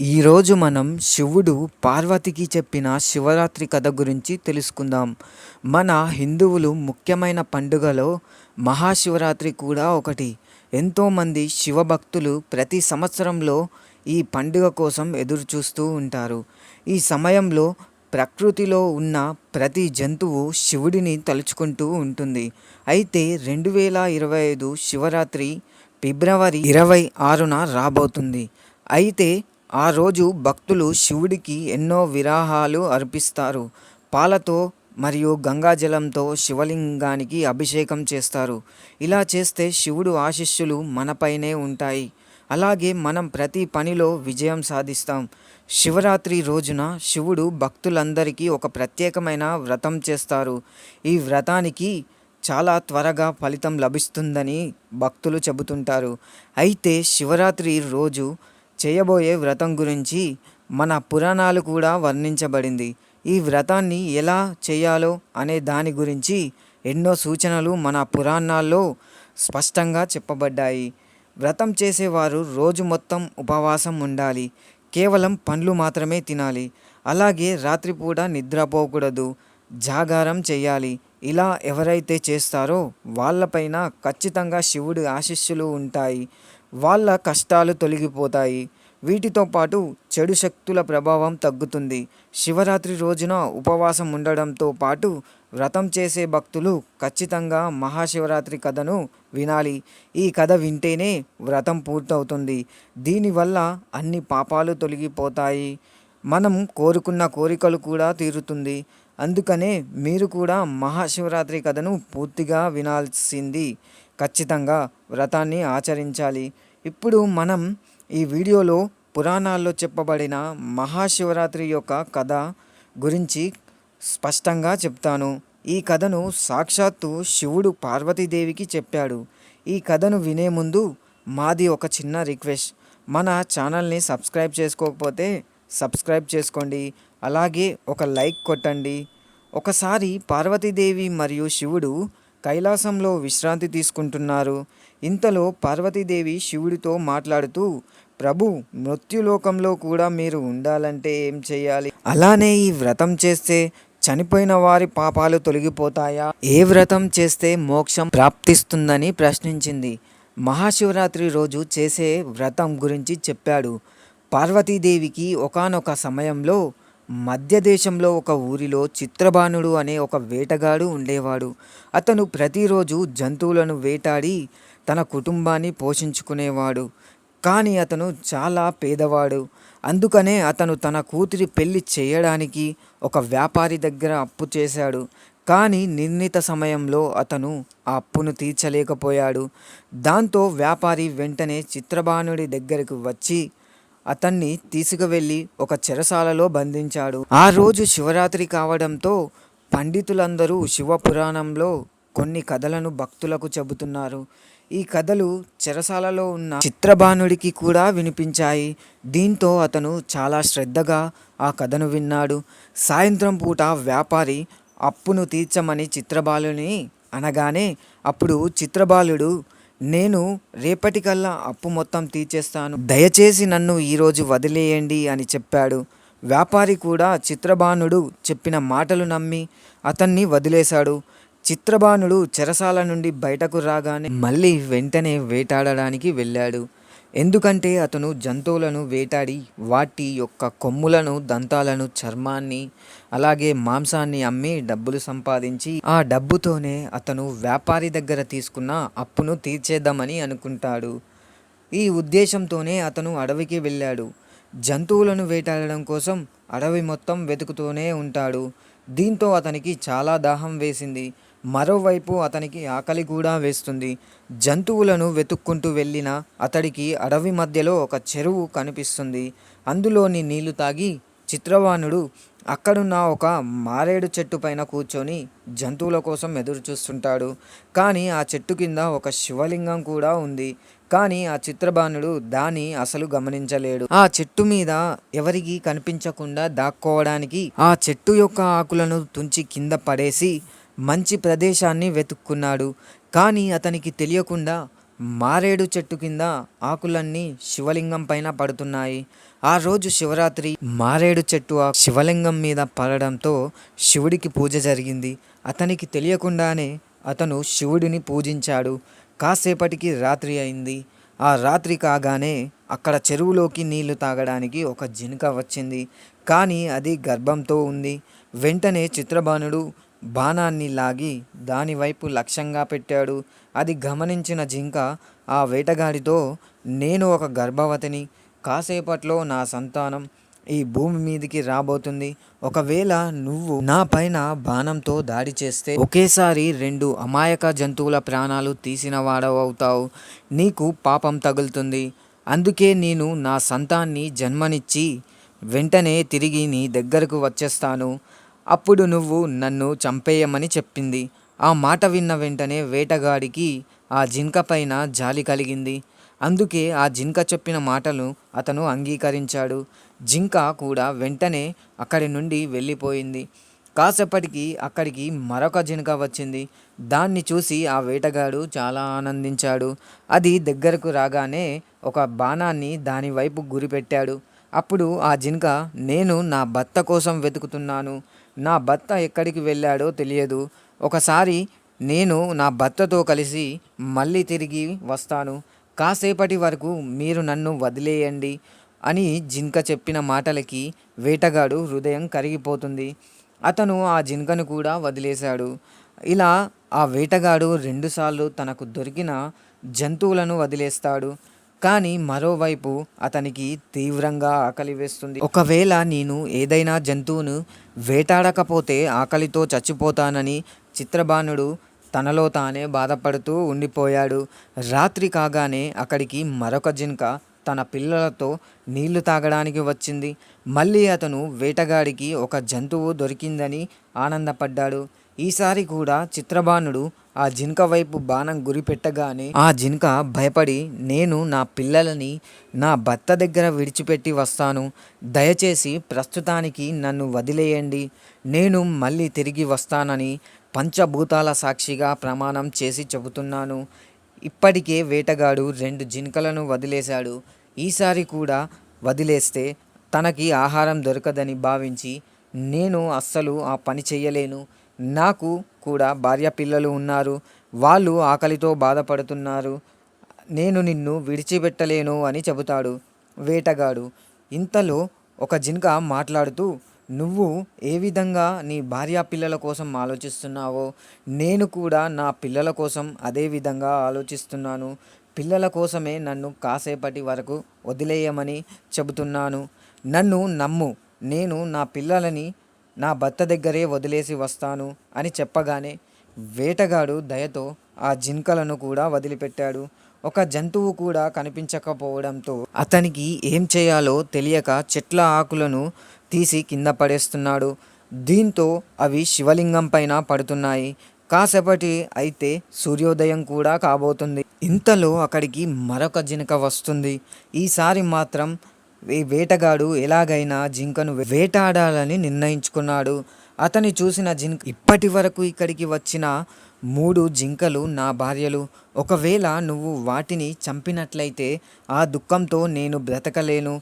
ఈరోజు మనం శివుడు పార్వతికి చెప్పిన శివరాత్రి కథ గురించి తెలుసుకుందాం. మన హిందువులు ముఖ్యమైన పండుగలో మహాశివరాత్రి కూడా ఒకటి. ఎంతోమంది శివభక్తులు ప్రతి సంవత్సరంలో ఈ పండుగ కోసం ఎదురు చూస్తూ ఉంటారు. ఈ సమయంలో ప్రకృతిలో ఉన్న ప్రతి జంతువు శివుడిని తలుచుకుంటూ ఉంటుంది. అయితే రెండు వేల ఇరవై ఐదు శివరాత్రి ఫిబ్రవరి ఇరవై ఆరున రాబోతుంది. అయితే ఆ రోజు భక్తులు శివుడికి ఎన్నో విరాహాలు అర్పిస్తారు. పాలతో మరియు గంగాజలంతో శివలింగానికి అభిషేకం చేస్తారు. ఇలా చేస్తే శివుడు ఆశిష్యులు మనపైనే ఉంటాయి. అలాగే మనం ప్రతి పనిలో విజయం సాధిస్తాం. శివరాత్రి రోజున శివుడు భక్తులందరికీ ఒక ప్రత్యేకమైన వ్రతం చేస్తారు. ఈ వ్రతానికి చాలా త్వరగా ఫలితం లభిస్తుందని భక్తులు చెబుతుంటారు. అయితే శివరాత్రి రోజు చేయబోయే వ్రతం గురించి మన పురాణాలు కూడా వర్ణించబడింది. ఈ వ్రతాన్ని ఎలా చేయాలో అనే దాని గురించి ఎన్నో సూచనలు మన పురాణాల్లో స్పష్టంగా చెప్పబడ్డాయి. వ్రతం చేసేవారు రోజు మొత్తం ఉపవాసం ఉండాలి. కేవలం పండ్లు మాత్రమే తినాలి. అలాగే రాత్రిపూట నిద్రపోకూడదు. జాగారం చేయాలి. ఇలా ఎవరైతే చేస్తారో వాళ్ళపైన ఖచ్చితంగా శివుడి ఆశీస్సులు ఉంటాయి. వాళ్ళ కష్టాలు తొలగిపోతాయి. వీటితో పాటు చెడు శక్తుల ప్రభావం తగ్గుతుంది. శివరాత్రి రోజున ఉపవాసం ఉండడంతో పాటు వ్రతం చేసే భక్తులు ఖచ్చితంగా మహాశివరాత్రి కథను వినాలి. ఈ కథ వింటేనే వ్రతం పూర్తవుతుంది. దీనివల్ల అన్ని పాపాలు తొలగిపోతాయి. మనం కోరుకున్న కోరికలు కూడా తీరుతుంది. అందుకనే మీరు కూడా మహాశివరాత్రి కథను పూర్తిగా వినాల్సింది. ఖచ్చితంగా వ్రతాన్ని ఆచరించాలి. ఇప్పుడు మనం ఈ వీడియోలో పురాణాల్లో చెప్పబడిన మహాశివరాత్రి యొక్క కథ గురించి స్పష్టంగా చెప్తాను. ఈ కథను సాక్షాత్తు శివుడు పార్వతీదేవికి చెప్పాడు. ఈ కథను వినే ముందు మాది ఒక చిన్న రిక్వెస్ట్. మన ఛానల్ని సబ్స్క్రైబ్ చేసుకోకపోతే సబ్స్క్రైబ్ చేసుకోండి. అలాగే ఒక లైక్ కొట్టండి. ఒకసారి పార్వతీదేవి మరియు శివుడు కైలాసంలో విశ్రాంతి తీసుకుంటున్నారు. ఇంతలో పార్వతీదేవి శివుడితో మాట్లాడుతూ ప్రభు మృత్యులోకంలో కూడా మీరు ఉండాలంటే ఏం చేయాలి? అలానే ఈ వ్రతం చేస్తే చనిపోయిన వారి పాపాలు తొలగిపోతాయా? ఏ వ్రతం చేస్తే మోక్షం ప్రాప్తిస్తుందని ప్రశ్నించింది. మహాశివరాత్రి రోజు చేసే వ్రతం గురించి చెప్పాడు. పార్వతీదేవికి ఒకనొక సమయంలో మధ్య దేశంలో ఒక ఊరిలో చిత్రబాణుడు అనే ఒక వేటగాడు ఉండేవాడు. అతను ప్రతిరోజు జంతువులను వేటాడి తన కుటుంబాన్ని పోషించుకునేవాడు. కానీ అతను చాలా పేదవాడు. అందుకనే అతను తన కూతురి పెళ్ళి చేయడానికి ఒక వ్యాపారి దగ్గర అప్పు చేశాడు. కానీ నిర్ణీత సమయంలో అతను ఆ అప్పును తీర్చలేకపోయాడు. దాంతో వ్యాపారి వెంటనే చిత్రబాణుడి దగ్గరకు వచ్చి అతన్ని తీసుకువెళ్ళి ఒక చెరసాలలో బంధించాడు. ఆ రోజు శివరాత్రి కావడంతో పండితులందరూ శివపురాణంలో కొన్ని కథలను భక్తులకు చెబుతున్నారు. ఈ కథలు చెరసాలలో ఉన్న చిత్రబాణుడికి కూడా వినిపించాయి. దీంతో అతను చాలా శ్రద్ధగా ఆ కథను విన్నాడు. సాయంత్రం పూట వ్యాపారి అప్పును తీర్చమని చిత్రబాలుని అనగానే అప్పుడు చిత్రబాలుడు నేను రేపటికల్లా అప్పు మొత్తం తీర్చేస్తాను. దయచేసి నన్ను ఈరోజు వదిలేయండి అని చెప్పాడు. వ్యాపారి కూడా చిత్రబాణుడు చెప్పిన మాటలు నమ్మి అతన్ని వదిలేశాడు. చిత్రబాణుడు చెరసాల నుండి బయటకు రాగానే మళ్ళీ వెంటనే వేటాడడానికి వెళ్ళాడు. ఎందుకంటే అతను జంతువులను వేటాడి వాటి యొక్క కొమ్ములను దంతాలను చర్మాన్ని అలాగే మాంసాన్ని అమ్మి డబ్బులు సంపాదించి ఆ డబ్బుతోనే అతను వ్యాపారి దగ్గర తీసుకున్న అప్పును తీర్చేద్దామని అనుకుంటాడు. ఈ ఉద్దేశంతోనే అతను అడవికి వెళ్ళాడు. జంతువులను వేటాడడం కోసం అడవి మొత్తం వెతుకుతూనే ఉంటాడు. దీంతో అతనికి చాలా దాహం వేసింది. మరోవైపు అతనికి ఆకలి కూడా వేస్తుంది. జంతువులను వెతుక్కుంటూ వెళ్ళిన అతడికి అడవి మధ్యలో ఒక చెరువు కనిపిస్తుంది. అందులోని నీళ్ళు తాగి చిత్రవాణుడు అక్కడున్న ఒక మారేడు చెట్టు పైన కూర్చొని జంతువుల కోసం ఎదురు చూస్తుంటాడు. కానీ ఆ చెట్టు కింద ఒక శివలింగం కూడా ఉంది. కానీ ఆ చిత్రబాణుడు దాన్ని అసలు గమనించలేడు. ఆ చెట్టు మీద ఎవరికి కనిపించకుండా దాక్కోవడానికి ఆ చెట్టు యొక్క ఆకులను తుంచి కింద పడేసి మంచి ప్రదేశాన్ని వెతుక్కున్నాడు. కానీ అతనికి తెలియకుండా మారేడు చెట్టు కింద ఆకులన్నీ శివలింగం పైన పడుతున్నాయి. ఆ రోజు శివరాత్రి మారేడు చెట్టు ఆ శివలింగం మీద పడడంతో శివుడికి పూజ జరిగింది. అతనికి తెలియకుండానే అతను శివుడిని పూజించాడు. కాసేపటికి రాత్రి అయింది. ఆ రాత్రి కాగానే అక్కడ చెరువులోకి నీళ్ళు తాగడానికి ఒక జినుక వచ్చింది. కానీ అది గర్భంతో ఉంది. వెంటనే చిత్రబాణుడు బాణాన్ని లాగి దానివైపు లక్ష్యంగా పెట్టాడు. అది గమనించిన జింక ఆ వేటగాడితో నేను ఒక గర్భవతిని. కాసేపట్లో నా సంతానం ఈ భూమి మీదికి రాబోతుంది. ఒకవేళ నువ్వు నా పైన బాణంతో దాడి చేస్తే ఒకేసారి రెండు అమాయక జంతువుల ప్రాణాలు తీసిన వాడవవుతావు నీకు పాపం తగులుతుంది. అందుకే నేను నా సంతాన్ని జన్మనిచ్చి వెంటనే తిరిగి నీ దగ్గరకు వచ్చేస్తాను. అప్పుడు నువ్వు నన్ను చంపేయమని చెప్పింది. ఆ మాట విన్న వెంటనే వేటగాడికి ఆ జింక పైన జాలి కలిగింది. అందుకే ఆ జింక చెప్పిన మాటలు అతను అంగీకరించాడు. జింక కూడా వెంటనే అక్కడి నుండి వెళ్ళిపోయింది. కాసేపటికి అక్కడికి మరొక జింక వచ్చింది. దాన్ని చూసి ఆ వేటగాడు చాలా ఆనందించాడు. అది దగ్గరకు రాగానే ఒక బాణాన్ని దాని వైపు గురిపెట్టాడు. అప్పుడు ఆ జింక నేను నా భర్త కోసం వెతుకుతున్నాను. నా భర్త ఎక్కడికి వెళ్ళాడో తెలియదు. ఒకసారి నేను నా భర్తతో కలిసి మళ్ళీ తిరిగి వస్తాను. కాసేపటి వరకు మీరు నన్ను వదిలేయండి అని జింక చెప్పిన మాటలకి వేటగాడు హృదయం కరిగిపోతుంది. అతను ఆ జింకను కూడా వదిలేశాడు. ఇలా ఆ వేటగాడు రెండుసార్లు తనకు దొరికిన జంతువులను వదిలేస్తాడు. కానీ మరోవైపు అతనికి తీవ్రంగా ఆకలి వేస్తుంది. ఒకవేళ నేను ఏదైనా జంతువును వేటాడకపోతే ఆకలితో చచ్చిపోతానని చిత్రబాణుడు తనలో తానే బాధపడుతూ ఉండిపోయాడు. రాత్రి కాగానే అక్కడికి మరొక జింక తన పిల్లలతో నీళ్ళు తాగడానికి వచ్చింది. మళ్ళీ అతను వేటగాడికి ఒక జంతువు దొరికిందని ఆనందపడ్డాడు. ఈసారి కూడా చిత్రబాణుడు ఆ జింక వైపు బాణం గురిపెట్టగానే ఆ జింక భయపడి నేను నా పిల్లలని నా భర్త దగ్గర విడిచిపెట్టి వస్తాను. దయచేసి ప్రస్తుతానికి నన్ను వదిలేయండి. నేను మళ్ళీ తిరిగి వస్తానని పంచభూతాల సాక్షిగా ప్రమాణం చేసి చెబుతున్నాను. ఇప్పటికే వేటగాడు రెండు జింకలను వదిలేశాడు. ఈసారి కూడా వదిలేస్తే తనకి ఆహారం దొరకదని భావించి నేను అస్సలు ఆ పని చేయలేను నాకు కూడా భార్య పిల్లలు ఉన్నారు. వాళ్ళు ఆకలితో బాధపడుతున్నారు. నేను నిన్ను విడిచిపెట్టలేను అని చెబుతాడు వేటగాడు. ఇంతలో ఒక జింక మాట్లాడుతూ నువ్వు ఏ విధంగా నీ భార్య పిల్లల కోసం ఆలోచిస్తున్నావో నేను కూడా నా పిల్లల కోసం అదే విధంగా ఆలోచిస్తున్నాను. పిల్లల కోసమే నన్ను కాసేపటి వరకు వదిలేయమని చెబుతున్నాను. నన్ను నమ్ము. నేను నా పిల్లలని నా భర్త దగ్గరే వదిలేసి వస్తాను అని చెప్పగానే వేటగాడు దయతో ఆ జింకలను కూడా వదిలిపెట్టాడు. ఒక జంతువు కూడా కనిపించకపోవడంతో అతనికి ఏం చేయాలో తెలియక చెట్ల ఆకులను తీసి కింద పడేస్తున్నాడు. దీంతో అవి శివలింగం పైన పడుతున్నాయి. కాసేపటి అయితే సూర్యోదయం కూడా కాబోతుంది. ఇంతలో అక్కడికి మరొక జినక వస్తుంది. ఈసారి మాత్రం ఈ వేటగాడు ఎలాగైనా జింకను వేటాడాలని నిర్ణయించుకున్నాడు. అతని చూసిన జింక ఇప్పటి వరకు ఇక్కడికి వచ్చిన మూడు జింకలు నా భార్యలు. ఒకవేళ నువ్వు వాటిని చంపినట్లయితే ఆ దుఃఖంతో నేను బ్రతకలేను.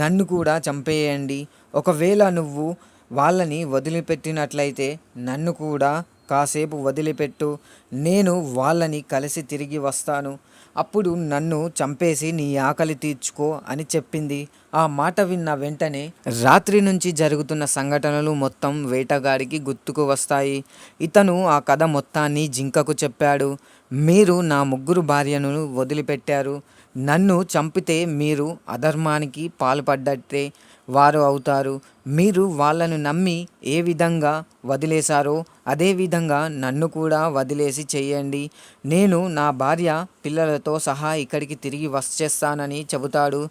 నన్ను కూడా చంపేయండి. ఒకవేళ నువ్వు వాళ్ళని వదిలిపెట్టినట్లయితే నన్ను కూడా కాసేపు వదిలిపెట్టు. నేను వాళ్ళని కలిసి తిరిగి వస్తాను. అప్పుడు నన్ను చంపేసి నీ ఆకలి తీర్చుకో అని చెప్పింది. ఆ మాట విన్న వెంటనే రాత్రి నుంచి జరుగుతున్న సంఘటనలు మొత్తం వేటగాడికి గుర్తుకు వస్తాయి. ఇతను ఆ కథ మొత్తాన్ని జింకకు చెప్పాడు. మీరు నా ముగ్గురు భార్యను వదిలిపెట్టారు. నన్ను చంపితే మీరు అధర్మానికి పాల్పడ్డట్టే. వారు అవుతారు. మీరు వాళ్ళను నమ్మి ఏ విధంగా వదిలేశారో అదేవిధంగా నన్ను కూడా వదిలేసి చేయండి. నేను నా భార్య పిల్లలతో సహా ఇక్కడికి తిరిగి వచ్చేస్తానని చెబుతాడు.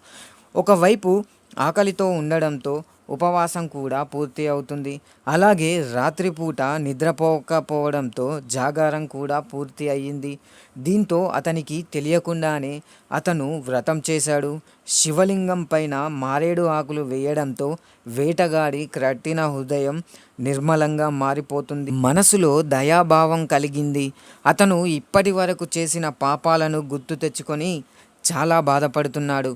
ఒకవైపు ఆకలితో ఉండడంతో ఉపవాసం కూడా పూర్తి అవుతుంది. అలాగే రాత్రిపూట నిద్రపోకపోవడంతో జాగారం కూడా పూర్తి అయ్యింది. దీంతో అతనికి తెలియకుండానే అతను వ్రతం చేశాడు. శివలింగం పైన మారేడు ఆకులు వేయడంతో వేటగాడి క్రట్టిన హృదయం నిర్మలంగా మారిపోతుంది. మనసులో దయాభావం కలిగింది. అతను ఇప్పటి వరకు చేసిన పాపాలను గుర్తు తెచ్చుకొని చాలా బాధపడుతున్నాడు.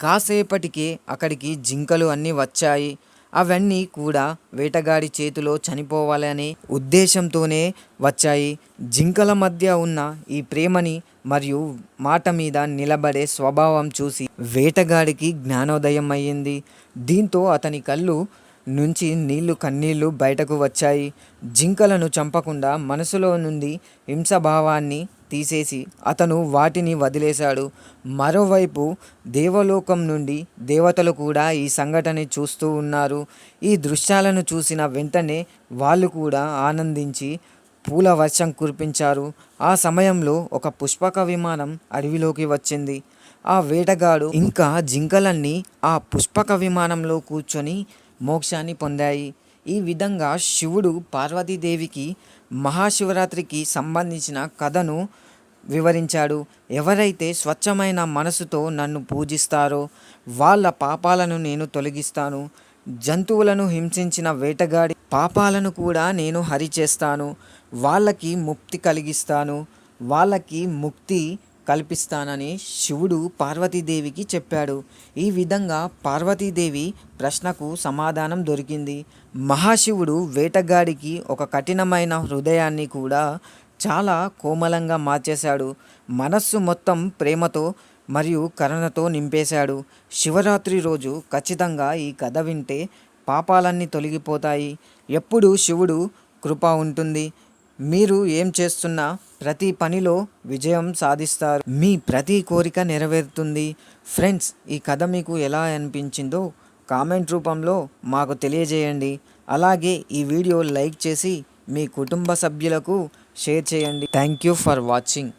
కాసేపటికే అక్కడికి జింకలు అన్నీ వచ్చాయి. అవన్నీ కూడా వేటగాడి చేతిలో చనిపోవాలనే ఉద్దేశంతోనే వచ్చాయి. జింకల మధ్య ఉన్న ఈ ప్రేమని మరియు మాట మీద నిలబడే స్వభావం చూసి వేటగాడికి జ్ఞానోదయం అయ్యింది. దీంతో అతని కళ్ళు నుంచి నీళ్ళు కన్నీళ్ళు బయటకు వచ్చాయి. జింకలను చంపకుండా మనసులో నుండి హింసభావాన్ని తీసేసి అతను వాటిని వదిలేశాడు. మరోవైపు దేవలోకం నుండి దేవతలు కూడా ఈ సంఘటన చూస్తూ ఉన్నారు. ఈ దృశ్యాలను చూసిన వెంటనే వాళ్ళు కూడా ఆనందించి పూల వర్షం కురిపించారు. ఆ సమయంలో ఒక పుష్పక విమానం అడవిలోకి వచ్చింది. ఆ వేటగాడు ఇంకా జింకలన్నీ ఆ పుష్పక విమానంలో కూర్చొని మోక్షాన్ని పొందాయి. ఈ విధంగా శివుడు పార్వతీదేవికి మహాశివరాత్రికి సంబంధించిన కథను వివరించాడు. ఎవరైతే స్వచ్ఛమైన మనసుతో నన్ను పూజిస్తారో వాళ్ళ పాపాలను నేను తొలగిస్తాను. జంతువులను హింసించిన వేటగాడి పాపాలను కూడా నేను హరిచేస్తాను. వాళ్ళకి ముక్తి కలిగిస్తాను. వాళ్ళకి ముక్తి కల్పిస్తానని శివుడు పార్వతీదేవికి చెప్పాడు. ఈ విధంగా పార్వతీదేవి ప్రశ్నకు సమాధానం దొరికింది. మహాశివుడు వేటగాడికి ఒక కఠినమైన హృదయాన్ని కూడా చాలా కోమలంగా మార్చేశాడు. మనస్సు మొత్తం ప్రేమతో మరియు కరుణతో నింపేశాడు. శివరాత్రి రోజు ఖచ్చితంగా ఈ కథ వింటే పాపాలన్నీ తొలగిపోతాయి. ఎప్పుడు శివుడు కృప ఉంటుంది. మీరు ఏం చేస్తున్నా ప్రతి పనిలో విజయం సాధిస్తారు. మీ ప్రతి కోరిక నెరవేరుతుంది. ఫ్రెండ్స్ ఈ కథ మీకు ఎలా అనిపించిందో కామెంట్ రూపంలో మాకు తెలియజేయండి. అలాగే ఈ వీడియో లైక్ చేసి మీ కుటుంబ సభ్యులకు షేర్ చేయండి. Thank you for watching.